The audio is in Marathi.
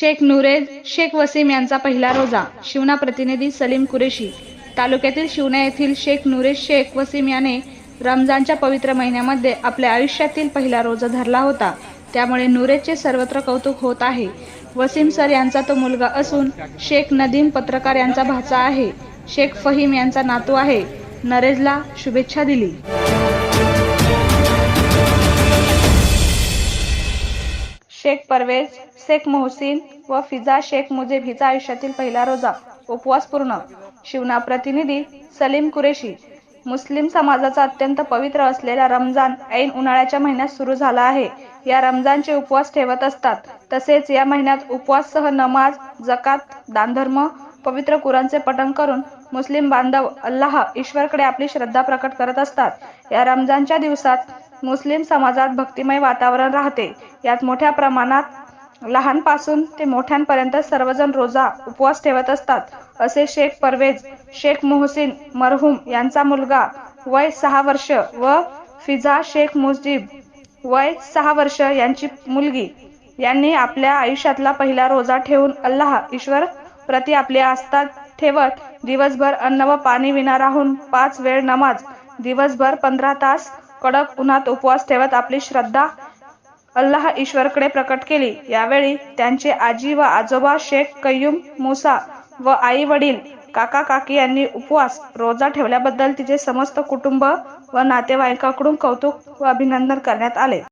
शेख नुरेज शेख वसीम यांचा पहिला रोजा शिवना प्रतिनिधी सलीम कुरेशी. तालुक्यातील शिवना येथील शेख नुरेज शेख वसीम याने रमजानच्या पवित्र महिन्यामध्ये आपल्या आयुष्यातील पहिला रोजा धरला होता. त्यामुळे नुरेजचे सर्वत्र कौतुक होत आहे. वसीम सर यांचा तो मुलगा असून शेख नदीम पत्रकार यांचा भाचा आहे. शेख फहीम यांचा नातू आहे. नरेजला शुभेच्छा दिली. शेख परवेज शेख मोहसिन व फिजा शेख मुजेब हिचा आयुष्यातील पहिला रोजा उपवास पूर्ण. शिवना प्रतिनिधी सलीम कुरेशी. मुस्लिम समाजाचा अत्यंत पवित्र असलेला रमजान ऐन उन्हाळ्याच्या महिन्यात सुरू झाला आहे. या रमजानचे उपवास ठेवत असतात. तसेच या महिन्यात उपवाससह नमाज जकात दानधर्म पवित्र कुराणचे पठण करून मुस्लिम बांधव अल्लाह ईश्वरकडे आपली श्रद्धा प्रकट करत असतात. या रमजानच्या दिवसात मुस्लिम समाजात भक्तिमय वातावरण राहते. यात मोठ्या प्रमाणात लहानपासून ते मोठ्यांपर्यंत सर्वजण रोजा उपवास ठेवत असतात. असे शेख परवेज शेख मोहसिन मरहूम यांचा मुलगा वय सहा वर्ष व फिजा शेख मुजीब वय सहा वर्ष यांची मुलगी. यांनी आपल्या आयुष्यातला पहिला रोजा ठेवून अल्लाह ईश्वर प्रति आपली आस्था ठेवत दिवसभर अन्न व पाणी विना राहून पाच वेळ नमाज दिवसभर पंधरा तास कडक उन्हात उपवास ठेवत आपली श्रद्धा अल्लाह ईश्वरकडे प्रकट केली. यावेळी त्यांचे आजी व आजोबा शेख कय्यूम मुसा व आई वडील काका काकी यांनी उपवास रोजा ठेवल्याबद्दल तिचे समस्त कुटुंब व नातेवाईकांकडून कौतुक व अभिनंदन करण्यात आले.